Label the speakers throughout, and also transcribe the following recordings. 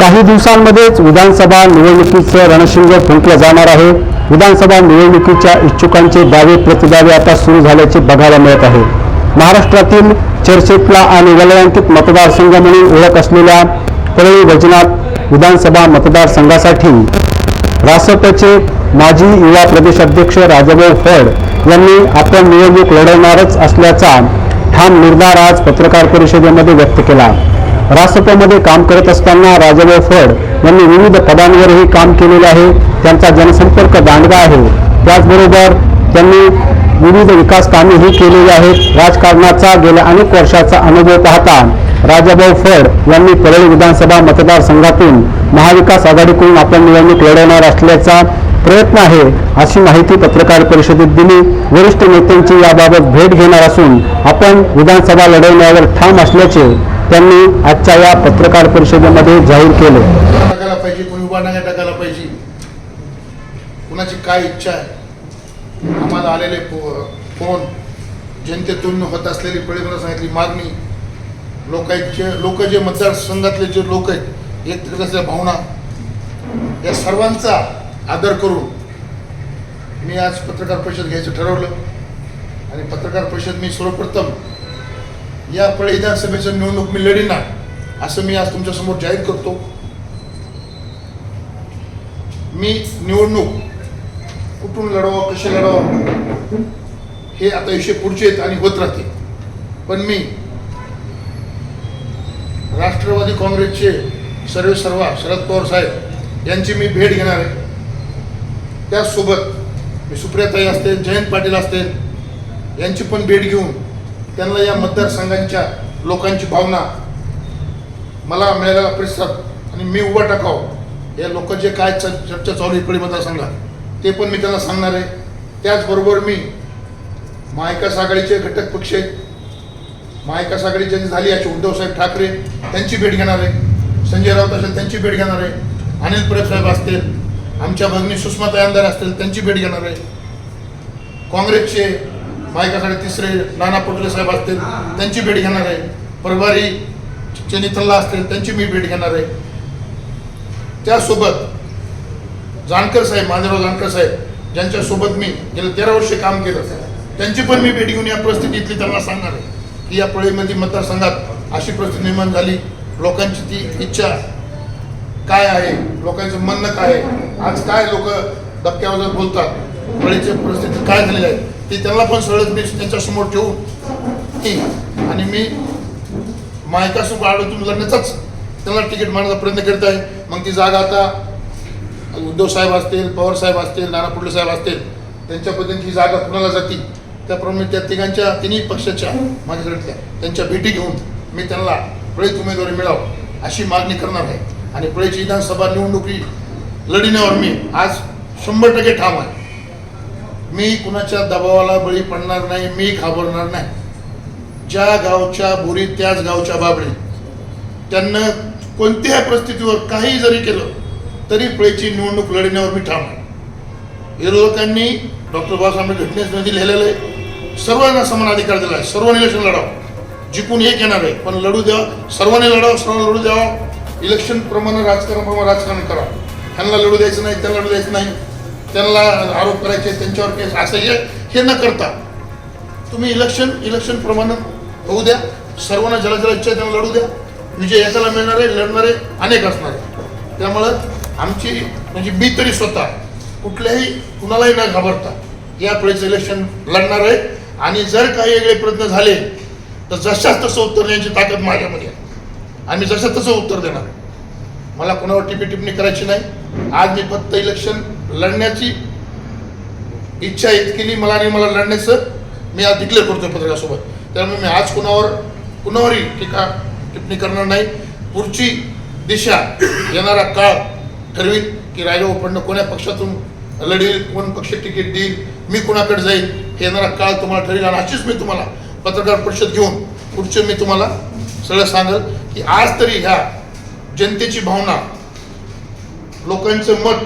Speaker 1: काही दिवसांमध्येच विधानसभा निवडणुकीचं रणशिंग फुंकलं जाणार आहे. विधानसभा निवडणुकीच्या इच्छुकांचे दावे प्रतिदावे आता सुरू झाल्याचे बघायला मिळत आहे. महाराष्ट्रातील चर्चेतला आणि वलयांकित मतदारसंघ म्हणून ओळख असलेल्या परळी वैजनाथ विधानसभा मतदारसंघासाठी रासपचे माजी युवा प्रदेशाध्यक्ष राजाभाऊ फड यांनी आपण निवडणूक लढवणारच असल्याचा ठाम निर्धार आज पत्रकार परिषदेमध्ये व्यक्त केला. रासपमध्ये काम करत असताना राजाभाऊ फड यांनी विविध पदांवरही काम केलेले आहे. त्यांचा जनसंपर्क दांडगा आहे. त्याचबरोबर त्यांनी विविध विकास कामेही केलेली आहेत. राजकारणाचा गेल्या अनेक वर्षाचा अनुभव पाहता राजाभाऊ फड यांनी परळी विधानसभा मतदारसंघातून महाविकास आघाडीकडून आपण निवडणूक लढवणार असल्याचा प्रयत्न आहे अशी माहिती पत्रकार परिषदेत दिली. वरिष्ठ नेत्यांची याबाबत भेट घेणार असून आपण विधानसभा लढवण्यावर ठाम असल्याचे त्यांनी आजच्या या पत्रकार परिषदेमध्ये जाहीर केले.
Speaker 2: टाकायला पाहिजे कोणी उभा नाही टाकायला पाहिजे. कुणाची काय इच्छा आहे? आम्हाला आलेले फोन जनतेतून होत असलेली पळीमध्ये सांगितली मागणी. लोकांचे लोक जे मतदारसंघातले जे लोक आहेत एक असलेल्या भावना या सर्वांचा आदर करून मी आज पत्रकार परिषद घ्यायचं ठरवलं. आणि पत्रकार परिषद मी सर्वप्रथम या विधानसभेच्या विधानसभेचं निवडणूक मी लढीणार असं मी आज तुमच्यासमोर जाहीर करतो. मी निवडणूक कुठून लढावं कसे लढावं हे आता विषय पुढचे आहेत आणि होत राहते पण मी राष्ट्रवादी काँग्रेसचे सर्वे सर्वा शरद पवार साहेब यांची मी भेट घेणार आहे. त्याचसोबत मी सुप्रियाताई असतील जयंत पाटील असतील यांची पण भेट घेऊन त्यांना या मतदारसंघांच्या लोकांची भावना मला मिळालेला प्रतिसाद आणि मी उभा टाकाव. या लोक जे काय चर्चा चालू आहे इकडे मतदारसंघात ते पण मी त्यांना सांगणार आहे. त्याचबरोबर मी महाविकास आघाडीचे घटक पक्ष आहेत. महाविकास आघाडी ज्यांची झाली याचे उद्धवसाहेब ठाकरे त्यांची भेट घेणार आहे. संजय राऊत असेल त्यांची भेट घेणार आहे. अनिल परब साहेब असतील आमच्या भगिनी सुषमा आमदार असतील त्यांची भेट घेणार आहे. काँग्रेसचे महाविकास तिसरे नाना पटोले साहेब असतील त्यांची भेट घेणार आहे. प्रभारी चनितल्ला असतील त्यांची मी भेट घेणार आहे. त्यासोबत जानकर साहेब माधवराव जानकर साहेब ज्यांच्यासोबत मी गेल्या तेरा वर्षे काम केलं त्यांची पण मी भेट घेऊन या परिस्थितीतली त्यांना सांगणार आहे की या पळीमध्ये मतदारसंघात अशी परिस्थिती निर्माण झाली. लोकांची ती इच्छा काय आहे? लोकांचं म्हणणं काय आहे? आज काय लोक धक्क्यावर बोलतात पळीची परिस्थिती काय झालेली आहे? ते त्यांना पण सरळ मी त्यांच्यासमोर ठेवून ती आणि मी महाविकास आडवतून लढण्याचाच त्यांना तिकीट मारण्याचा प्रयत्न करत आहे. मग ती जागा आता उद्धव साहेब असतील पवार साहेब असतील नाना पुढले साहेब असतील त्यांच्या पद्धतीने ही जागा कुणाला जाती? त्याप्रमाणे त्या तिघांच्या तिन्ही पक्षाच्या माझ्याकडल्या त्यांच्या भेटी घेऊन मी त्यांना प्रळीत उमेदवारी मिळावं अशी मागणी करणार आहे. आणि प्रळीची विधानसभा निवडणुकी लढण्यावर मी आज शंभर टक्के ठाम आहे. मी कुणाच्या दबावाला बळी पडणार नाही मी घाबरणार नाही. ज्या गावच्या बोरी त्याच गावच्या बाबळी त्यांना कोणत्याही परिस्थितीवर काही जरी केलं तरी पुढेची निवडणूक लढण्यावर मी ठाम आहे. विरोधकांनी डॉक्टर बाबासाहेब घटनेमध्ये लिहिलेलं आहे. सर्वांना समान अधिकार दिला आहे. सर्वांनी इलेक्शन लढावं. जिंकून एक येणार आहे पण लढू द्यावं सर्वांनी लढावं सर्वांना लढू द्यावं इलेक्शन प्रमाणे राजकारण प्रमाणे राजकारण करावं ह्यांना लढू द्यायचं नाही त्यांना लढू द्यायचं नाही. त्यांना आरोप करायचे त्यांच्यावर केस असं हे हे न करता तुम्ही इलेक्शन इलेक्शन प्रमाणे होऊ द्या. सर्वांना ज्याला ज्याला इच्छा त्यांना लढू द्या. विजय एकाला मिळणारे लढणारे अनेक असणार आहे. त्यामुळं आमची म्हणजे मी तरी स्वतः कुठल्याही कुणालाही न घाबरता या वेळेचं इलेक्शन लढणार आहे. आणि जर काही वेगळे प्रयत्न झाले तर जशाच तसं उत्तर देण्याची ताकद माझ्यामध्ये आहे. आणि जसं तसं उत्तर देणार. मला कोणावर टिपी टिप्पणी करायची नाही. आज मी फक्त इलेक्शन लढण्याची इच्छा इतकेली मला आणि मला लढण्याचं मी आज डिक्लेअर करतोय पत्रकारासोबत. त्यामुळे मी आज कुणावर कुणावरही टीका टिप्पणी करणार नाही. पुढची दिशा येणारा काळ ठरवील की रायगाव फंड कोण्या पक्षातून लढेल कोण पक्ष तिकीट देईल मी कुणाकडे जाईल हे येणारा काळ तुम्हाला ठरेल आणि अशीच मी तुम्हाला पत्रकार परिषद घेऊन पुढचे मी तुम्हाला सगळं सांगेल की आज तरी ह्या जनतेची भावना लोकांचं मत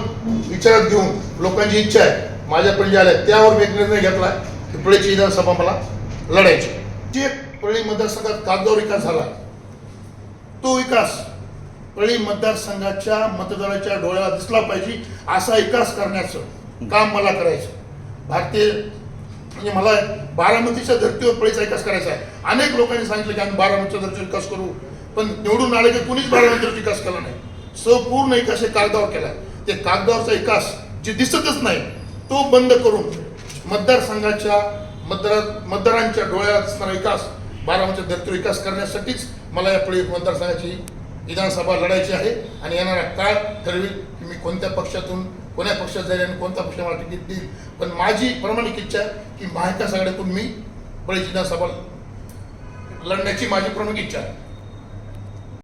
Speaker 2: विचारात घेऊन लोकांची इच्छा आहे माझ्याकडे जे आल्या त्यावर मी एक निर्णय घेतला की पुढेची विधानसभा मला लढायची जे पळी मतदारसंघात कागदावर विकास झाला तो विकास पळी मतदारसंघाच्या मतदाराच्या डोळ्याला दिसला पाहिजे असा विकास करण्याचं काम मला करायचं भारतीय म्हणजे मला बारामतीच्या धर्तीवर पळीचा विकास करायचा आहे. अनेक लोकांनी सांगितलं की आम्ही बारामतीच्या धर्तीवर विकास करू पण निवडून आले की कुणीच बारामतीचा विकास केला नाही. संपूर्ण विकास हे कागदावर केला ते कागदावरचा विकास जे दिसतच नाही तो बंद करून मतदारसंघाच्या मतदार मतदारांच्या डोळ्यात असणारा विकास बारामतीचा धर्तीवर विकास करण्यासाठीच मला या पुढे मतदारसंघाची विधानसभा लढायची आहे आणि येणारा काळ ठरवेल की मी कोणत्या पक्षातून कोण्या पक्षात जाईल आणि कोणत्या पक्ष मला तिकीट देईल. पण माझी प्रामाणिक इच्छा आहे की महाविकास आघाडीतून मी बळी विधानसभा लढण्याची माझी प्रमुख इच्छा आहे.